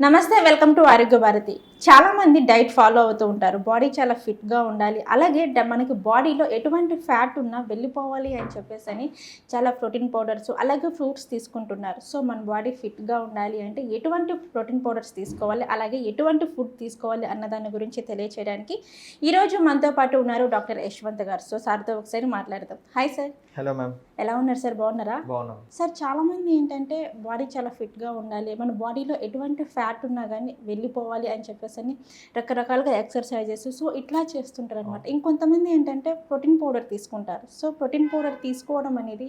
నమస్తే welcome to ఆరోగ్య భారతి. చాలా మంది డైట్ ఫాలో అవుతూ ఉంటారు. బాడీ చాలా ఫిట్గా ఉండాలి. అలాగే మనకి బాడీలో ఎటువంటి ఫ్యాట్ ఉన్నా వెళ్ళిపోవాలి అని చెప్పేసి అని చాలా ప్రోటీన్ పౌడర్స్ అలాగే ఫ్రూట్స్ తీసుకుంటున్నారు. సో మన బాడీ ఫిట్గా ఉండాలి అంటే ఎటువంటి ప్రోటీన్ పౌడర్స్ తీసుకోవాలి అలాగే ఎటువంటి ఫుడ్ తీసుకోవాలి అన్న దాని గురించి తెలియచేయడానికి ఈరోజు మనతో పాటు ఉన్నారు డాక్టర్ యశ్వంత్ గారు. సో సార్తో ఒకసారి మాట్లాడదాం. Hi sir. Hello ma'am. ఎలా ఉన్నారు సార్? బాగున్నారా? బాగున్నాం. సార్ చాలామంది ఏంటంటే బాడీ చాలా ఫిట్గా ఉండాలి. మన బాడీలో ఎటువంటి ఫ్యాట్ ఉన్నా కానీ వెళ్ళిపోవాలి అని చెప్పేసి అని రకరకాలుగా ఎక్సర్సైజెస్ సో ఇట్లా చేస్తుంటారు అనమాట ఇంకొంతమంది ఏంటంటే ప్రోటీన్ పౌడర్ తీసుకుంటారు. సో ప్రోటీన్ పౌడర్ తీసుకోవడం అనేది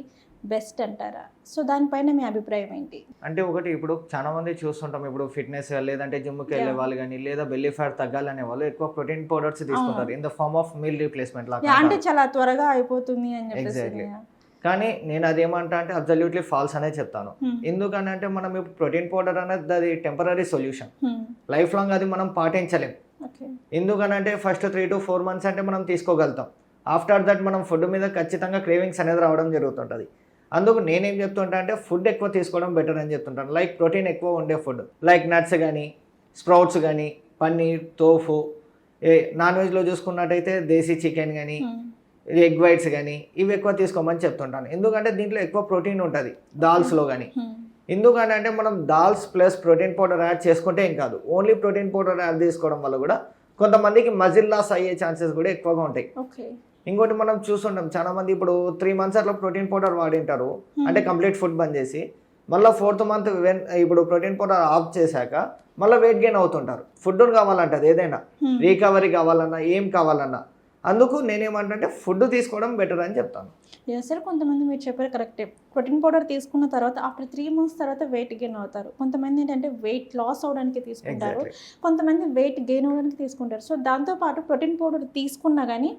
బెస్ట్ అంటారా? సో దానిపైన మీ అభిప్రాయం ఏంటి? అంటే ఒకటి ఇప్పుడు చాలా మంది చూస్తుంటాం. ఇప్పుడు ఫిట్నెస్ లేదంటే జిమ్కి వెళ్ళే. వాళ్ళు కానీ లేదా బెల్లీ ఫ్యాట్ తగ్గాలనే వాళ్ళు ఎక్కువ ప్రోటీన్ పౌడర్స్ తీసుకుంటారు. In the form of meal replacement లాగా అంటే. చాలా త్వరగా అయిపోతుంది అని చెప్పేసి. కానీ నేను అదేమంటా అంటే అబ్జల్యూట్లీ ఫాల్స్ అనే చెప్తాను. ఎందుకని అంటే మనం ఇప్పుడు ప్రోటీన్ పౌడర్ అనేది అది టెంపరీ సొల్యూషన్ లైఫ్ లాంగ్ అది మనం పాటించలేం. ఎందుకనంటే first three to four months అంటే మనం తీసుకోగలుగుతాం. ఆఫ్టర్ దట్ మనం ఫుడ్ మీద ఖచ్చితంగా క్రేవింగ్స్ అనేది రావడం జరుగుతుంటుంది. అందుకు నేనేం చెప్తుంటా అంటే ఫుడ్ ఎక్కువ తీసుకోవడం బెటర్ అని చెప్తుంటాను. లైక్ ప్రోటీన్ ఎక్కువ ఉండే ఫుడ్ లైక్ నట్స్ కానీ స్ప్రౌట్స్ కానీ పన్నీర్ తోఫు ఏ నాన్ వెజ్లో చూసుకున్నట్టయితే దేశీ చికెన్ కానీ ఎగ్ వైట్స్ కానీ ఇవి ఎక్కువ తీసుకోమని చెప్తుంటాను. ఎందుకంటే దీంట్లో ఎక్కువ ప్రోటీన్ ఉంటుంది దాల్స్లో కానీ ఎందుకంటే అంటే మనం dals plus protein powder add చేసుకుంటే ఏం కాదు. ఓన్లీ ప్రోటీన్ పౌడర్ యాడ్ చేసుకోవడం వల్ల కూడా కొంతమందికి మజిల్ లాస్ అయ్యే ఛాన్సెస్ కూడా ఎక్కువగా ఉంటాయి. ఇంకోటి మనం చూస్తుంటాం చాలా మంది ఇప్పుడు త్రీ మంత్స్ అట్లా ప్రోటీన్ పౌడర్ వాడింటారు. అంటే కంప్లీట్ ఫుడ్ బంద్ చేసి మళ్ళీ ఫోర్త్ మంత్ వెన్ ఇప్పుడు ప్రోటీన్ పౌడర్ ఆఫ్ చేశాక మళ్ళీ వెయిట్ గెయిన్ అవుతుంటారు. ఫుడ్ కావాలంటది ఏదైనా. రికవరీ కావాలన్నా ఏం కావాలన్నా. అందుకు నేనేమంటే ఫుడ్ తీసుకోవడం బెటర్ అని చెప్తాను. సార్ కొంతమంది మీరు చెప్పారు కరెక్టే. ప్రోటీన్ పౌడర్ తీసుకున్న తర్వాత ఆఫ్టర్ త్రీ మంత్స్ తర్వాత వెయిట్ గెయిన్ అవుతారు. కొంతమంది ఏంటంటే వెయిట్ లాస్ అవడానికి తీసుకుంటారు. కొంతమంది వెయిట్ గెయిన్ అవ్వడానికి తీసుకుంటారు. సో దాంతోపాటు ప్రోటీన్ పౌడర్ తీసుకున్నా కానీ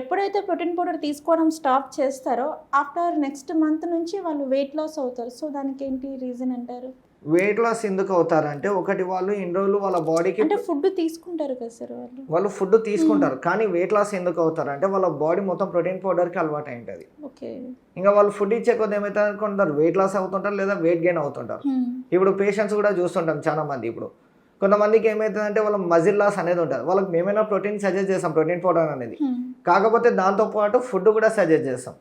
ఎప్పుడైతే ప్రోటీన్ పౌడర్ తీసుకోవడం స్టాప్ చేస్తారో ఆఫ్టర్ నెక్స్ట్ మంత్ నుంచి వాళ్ళు వెయిట్ లాస్ అవుతారు. సో దానికి ఏంటి రీజన్ అంటారు? వెయిట్ లాస్ ఎందుకు అవుతారంటే ఒకటి వాళ్ళు ఇన్ని రోజులు వాళ్ళ బాడీకి అంటే ఫుడ్ తీసుకుంటారు కదా సార్ వాళ్ళు. వాళ్ళు ఫుడ్ తీసుకుంటారు. కానీ వెయిట్ లాస్ ఎందుకు అవుతారు? అంటే వాళ్ళ బాడీ మొత్తం ప్రోటీన్ పౌడర్కి అలవాటు ఉంటుంది ఓకే. ఇంకా వాళ్ళు ఫుడ్ ఇచ్చే కొద్ది ఏమవుతారు కొందరు వెయిట్ లాస్ అవుతుంటారు లేదా వెయిట్ గెయిన్ అవుతుంటారు? ఇప్పుడు పేషెంట్స్ కూడా చూస్తుంటాం చాలా మంది ఇప్పుడు. కొంతమందికి ఏమవుతుందంటే వాళ్ళ మజిల్ లాస్ అనేది ఉంటుంది. వాళ్ళకి మేమైనా ప్రోటీన్ సజెస్ట్ చేస్తాం ప్రోటీన్ పౌడర్ అనేది. కాకపోతే దాంతోపాటు ఫుడ్ కూడా సజెస్ట్ చేస్తాం.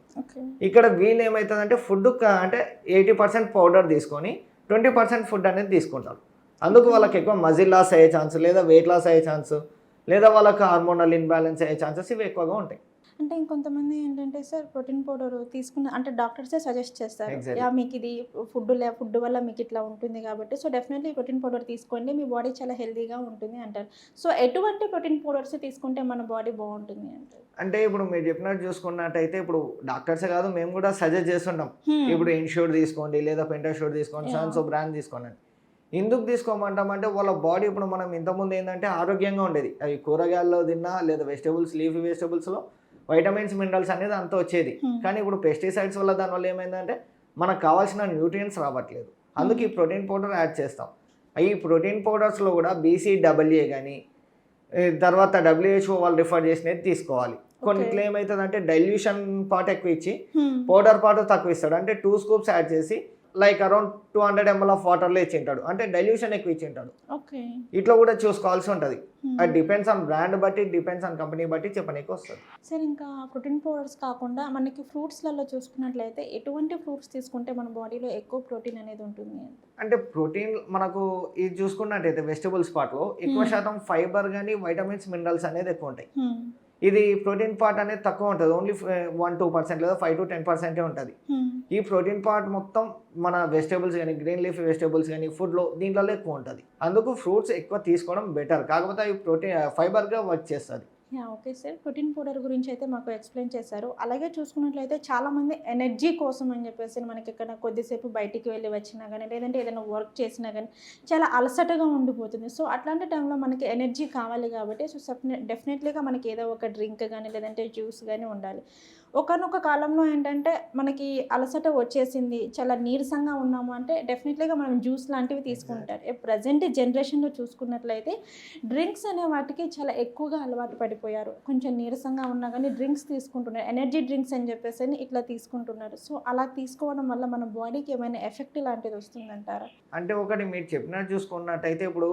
ఇక్కడ వీళ్ళు ఏమవుతుందంటే ఫుడ్ అంటే ఎయిటీ పర్సెంట్ పౌడర్ తీసుకొని ట్వంటీ పర్సెంట్ ఫుడ్ అనేది తీసుకుంటారు అందుకు వాళ్ళకి ఎక్కువ మజిల్ లాస్ అయ్యే ఛాన్స్ లేదా వెయిట్ లాస్ అయ్యే ఛాన్స్ లేదా వాళ్ళకి హార్మోనల్ ఇన్బ్యాలెన్స్ అయ్యే ఛాన్సెస్ ఇవి ఎక్కువగా ఉంటాయి. అంటే ఇంకొంతమంది ఏంటంటే సార్ ప్రోటీన్ పౌడర్ తీసుకున్న అంటే డాక్టర్సే సజెస్ట్ చేస్తారు. యా మీకు ఇది ఫుడ్ లే ఫుడ్ వల్ల మీకు ఇట్లా ఉంటుంది కాబట్టి. సో డెఫినెట్లీ ప్రోటీన్ పౌడర్ తీసుకోండి. మీ బాడీ చాలా హెల్తీగా ఉంటుంది అంటారు. సో ఎటువంటి ప్రోటీన్ పౌడర్స్ తీసుకుంటే మన బాడీ బాగుంటుంది అంటారు? అంటే ఇప్పుడు మీరు చెప్పినట్టు చూసుకున్నట్టయితే ఇప్పుడు డాక్టర్సే కాదు మేము కూడా సజెస్ట్ చేస్తుంటాం. ఇప్పుడు ఇన్షూర్ తీసుకోండి లేదా పెంటాషూర్ తీసుకోండి సో బ్రాండ్ తీసుకోండి. ఎందుకు తీసుకోమంటామంటే వాళ్ళ బాడీ ఇప్పుడు మనం ఇంతకుముందు ఏంటంటే ఆరోగ్యంగా ఉండేది. అవి కూరగాయల్లో తిన్నా లేదా వెజిటబుల్స్ లీఫీ వెజిటబుల్స్లో వైటమిన్స్ మినరల్స్ అనేది అంత వచ్చేది. కానీ ఇప్పుడు పెస్టిసైడ్స్ వల్ల దానివల్ల ఏమైందంటే మనకు కావాల్సిన న్యూట్రియంట్స్ రావట్లేదు. అందుకు ఈ ప్రోటీన్ పౌడర్ యాడ్ చేస్తాం. ఈ ప్రోటీన్ పౌడర్స్లో కూడా బీసీడబ్ల్యూఏ కానీ తర్వాత డబ్ల్యూహెచ్ఓ వాళ్ళు రిఫర్ చేసినది తీసుకోవాలి. కొన్నిట్లో ఏమవుతుందంటే డైల్యూషన్ పార్ట్ ఎక్కువ ఇచ్చి పౌడర్ పాటు తక్కువ ఇస్తాడు. అంటే టూ స్కూప్స్ యాడ్ చేసి like around two hundred ML of వాటర్లో ఇచ్చింటాడు. అంటే డైల్యూషన్ ఎక్కువ ఇచ్చింటాడు. ఓకే. ఇట్లా కూడా చూసుకోవాల్సి ఉంటుంది. అది డిపెండ్స్ ఆన్ బ్రాండ్ బట్టి డిపెండ్స్ ఆన్ కంపెనీ బట్టి చెప్పనీకి వస్తుంది. సార్ ఇంకా ప్రోటీన్ పౌడర్స్ కాకుండా మనకి ఫ్రూట్స్లలో చూసుకున్నట్లయితే ఎటువంటి ఫ్రూట్స్ తీసుకుంటే మన బాడీలో ఎక్కువ ప్రోటీన్ అనేది ఉంటుంది అంటే ప్రోటీన్ మనకు ఇది చూసుకున్నట్టయితే వెజిటబుల్స్ పార్ట్లో ఎక్కువ Hmm. శాతం ఫైబర్ కానీ వైటమిన్స్ మినరల్స్ అనేది ఎక్కువ ఉంటాయి. ఇది ప్రోటీన్ పార్ట్ అనేది తక్కువ ఉంటుంది. ఓన్లీ వన్ టూ పర్సెంట్ లేదా ఫైవ్ టు టెన్ పర్సెంటే ఉంటుంది. ఈ ప్రోటీన్ పార్ట్ మొత్తం మన వెజిటేబుల్స్ కానీ గ్రీన్ లీఫ్ వెజిటేబుల్స్ కానీ ఫుడ్లో దీంట్లో ఎక్కువ ఉంటుంది. అందుకు ఫ్రూట్స్ ఎక్కువ తీసుకోవడం బెటర్ కాకపోతే అవి ప్రోటీన్ ఫైబర్గా వర్క్ చేస్తుంది. Yeah okay sir. Protein powder గురించి అయితే మాకు ఎక్స్ప్లెయిన్ చేశారు. అలాగే చూసుకున్నట్లయితే చాలామంది ఎనర్జీ కోసం అని చెప్పేసి మనకి ఇక్కడ కొద్దిసేపు బయటికి వెళ్ళి వచ్చినా కానీ లేదంటే ఏదైనా వర్క్ చేసినా కానీ చాలా అలసటగా ఉండిపోతుంది. సో అట్లాంటి టైంలో మనకి ఎనర్జీ కావాలి కాబట్టి సో డెఫినెట్లీగా మనకి ఏదో ఒక డ్రింక్ కానీ లేదంటే జ్యూస్ కానీ ఉండాలి. ఒకనొక కాలంలో ఏంటంటే మనకి అలసట వచ్చేసింది చాలా నీరసంగా ఉన్నాము అంటే డెఫినెట్లీగా మనం జ్యూస్ లాంటివి తీసుకుంటారు. ప్రజెంట్ జనరేషన్లో చూసుకున్నట్లయితే డ్రింక్స్ అనే వాటికి చాలా ఎక్కువగా అలవాటు పడిపోయారు. కొంచెం నీరసంగా ఉన్నా కానీ డ్రింక్స్ తీసుకుంటున్నారు. ఎనర్జీ డ్రింక్స్ అని చెప్పేసి అని ఇట్లా తీసుకుంటున్నారు. సో అలా తీసుకోవడం వల్ల మన బాడీకి ఏమైనా ఎఫెక్ట్ లాంటిది వస్తుందంటారా? అంటే ఒకటి మీరు చెప్పినట్టు చూసుకున్నట్టయితే ఇప్పుడు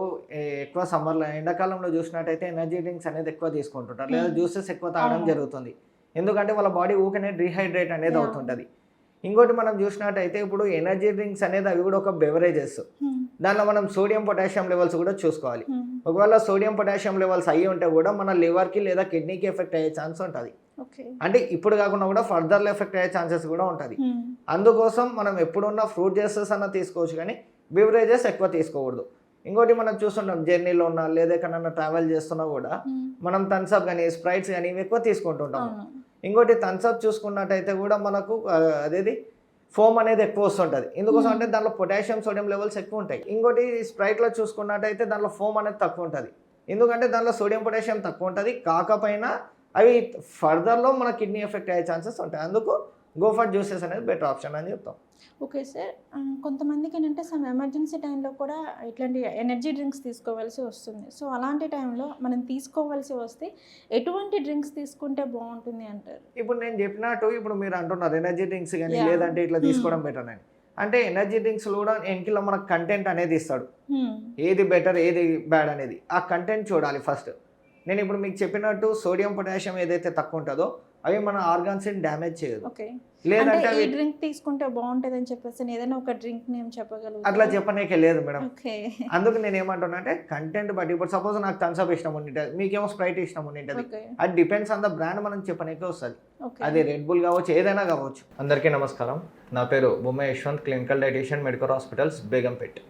ఎక్కువ సమ్మర్లో ఎండాకాలంలో చూసినట్టయితే ఎనర్జీ డ్రింక్స్ అనేది ఎక్కువ తీసుకుంటుంటారు. లేదా. జ్యూసెస్ ఎక్కువ తాగడం. జరుగుతుంది. ఎందుకంటే వాళ్ళ బాడీ ఊకనే రీహైడ్రేట్ అనేది. అవుతుంటుంది. ఇంకోటి మనం చూసినట్టయితే ఇప్పుడు ఎనర్జీ డ్రింక్స్ అనేది అవి కూడా ఒక బెవరేజెస్ దానిలో మనం సోడియం పొటాషియం లెవెల్స్ కూడా చూసుకోవాలి. ఒకవేళ సోడియం పొటాషియం లెవెల్స్ అయ్యి ఉంటే కూడా మన లివర్కి లేదా కిడ్నీకి ఎఫెక్ట్ అయ్యే ఛాన్స్ ఉంటుంది. అంటే ఇప్పుడు కాకుండా కూడా ఫర్దర్లో ఎఫెక్ట్ అయ్యే ఛాన్సెస్ కూడా ఉంటుంది. అందుకోసం మనం ఎప్పుడున్న ఫ్రూట్ జ్యూసెస్ అన్న తీసుకోవచ్చు కానీ బివరేజెస్ ఎక్కువ తీసుకోకూడదు. ఇంకోటి మనం చూస్తుంటాం జర్నీలో ఉన్నా లేదా ఎక్కడన్నా ట్రావెల్ చేస్తున్నా కూడా మనం థమ్స్అప్ కానీ స్ప్రైట్స్ కానీ ఇవి ఎక్కువ తీసుకుంటుంటాం. ఇంకోటి థమ్స్అప్ చూసుకున్నట్టయితే కూడా మనకు అదేది? ఫోమ్ అనేది ఎక్కువ వస్తుంటుంది. ఎందుకోసం అంటే దాంట్లో పొటాషియం సోడియం లెవెల్స్ ఎక్కువ ఉంటాయి. ఇంకోటి స్ప్రైట్లో చూసుకున్నట్టయితే దాంట్లో ఫోమ్ అనేది తక్కువ ఉంటుంది. ఎందుకంటే దాంట్లో సోడియం పొటాషియం తక్కువ ఉంటుంది. కాకపోయినా అవి ఫర్దర్లో మన కిడ్నీ ఎఫెక్ట్ అయ్యే ఛాన్సెస్ ఉంటాయి. అందుకు గో ఫర్ జ్యూసెస్ అనేది బెటర్ ఆప్షన్ అని చెప్తాం. ఓకే సార్ కొంతమందికి ఏంటంటే సమ్ ఎమర్జెన్సీ టైంలో కూడా ఇట్లాంటి ఎనర్జీ డ్రింక్స్ తీసుకోవాల్సి వస్తుంది. సో అలాంటి టైంలో మనం తీసుకోవాల్సి వస్తే ఎటువంటి డ్రింక్స్ తీసుకుంటే బాగుంటుంది అంటారు? ఇప్పుడు నేను చెప్పినట్టు ఇప్పుడు మీరు అంటున్నారు ఎనర్జీ డ్రింక్స్ కానీ. లేదంటే ఇట్లా Hmm. తీసుకోవడం బెటర్ అని. అంటే ఎనర్జీ డ్రింక్స్ కూడా వెనకిలో మనకు కంటెంట్ అనేది ఇస్తాడు. Hmm. ఏది బెటర్ ఏది బ్యాడ్ అనేది. ఆ కంటెంట్ చూడాలి ఫస్ట్ నేను ఇప్పుడు మీకు చెప్పినట్టు సోడియం పొటాషియం ఏదైతే తక్కువ ఉంటుందో అవి మన ఆర్గాన్స్ డ్యామేజ్ చేయదు. ఓకే. అంటే లేదంటే ఈ డ్రింక్ తీసుకుంటే బాగుంటుంది అని చెప్పేసి నేను ఏదైనా ఒక డ్రింక్ నేమ్ చెప్పగలుగుతాను అట్లా చెప్పనీకే లేదు మేడం. ఓకే. అందుకు నేను ఏమంటున్నా అంటే కంటెంట్ బట్టి ఇప్పుడు సపోజ్ నాకు థమ్స్అప్ ఇష్టం ఉండింటది మీకేమో స్ప్రైట్ ఇష్టం ఉండింటది. అది డిపెండ్స్ ఆన్ ద బ్రాండ్ మనం చెప్పనీకే వస్తుంది. ఓకే. అది రెడ్ బుల్ కావచ్చు ఏదైనా కావచ్చు. అందరికీ నమస్కారం. నా పేరు Bomma Yashwanth clinical dietician medical hospitals Begumpet.